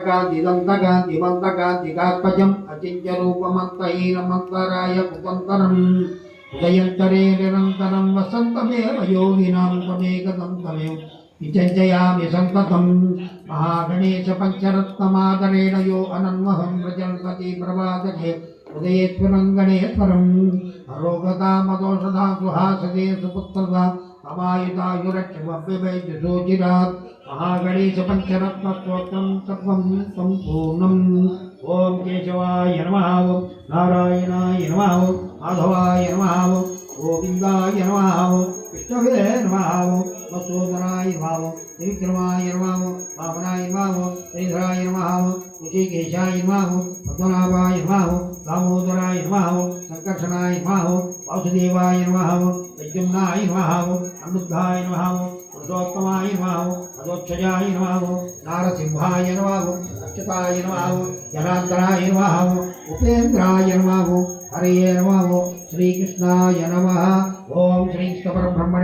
కాంతిదంతకాంతిమంతకాంతికాత్మజం అచింత్యూపమంతహీనమంతరాయ కుతంతరం ఉదయంతరే నిరంతరం వసంతమేవ యోగినాం తమేకదం తమేవ విచంచయామి సంతతం మహాగణేశ పంచరత్నమాదరేణ యో అనన్వహం ప్రజల్పతి ప్రభాతకే ఉదయేశ్వరం గణేశ్వరం అరోగతామదోషధా సుహాసదే సుపుత్రదా అమాయుతాయురక్షమభ్యవైద్యసోచిరాత్ మహాగణేశ పంచరత్న స్తోత్రం సర్వం సంపూర్ణం ఓం కేశవాయ నమ ఓం నారాయణాయ నమ ఓం మాధవాయ నమ ఓం గోవిందాయ నమ ఓం విష్ణవే నమ ఓం మసోదరాయ నమ ఓం త్రివిక్రమాయ నమ ఓం వామనాయ నమ ఓం శ్రీధరాయ నమ ఓం ఋషికేశాయ నమ ఓం పద్మనాభాయ నమ ఓం దామోదరాయ संकर्षणाय नमः वासुदेवाय नमः प्रद्युम्नाय नमः अमृद्धाय नमः पुरुषोत्तमाय नमः अदोक्षजाय नमः नारसिंहाय नमः अक्षताय नमः जनान्तराय नमः उपेन्द्राय नमः हरे नमः श्रीकृष्णाय नमः। ओम श्री परब्रह्मणे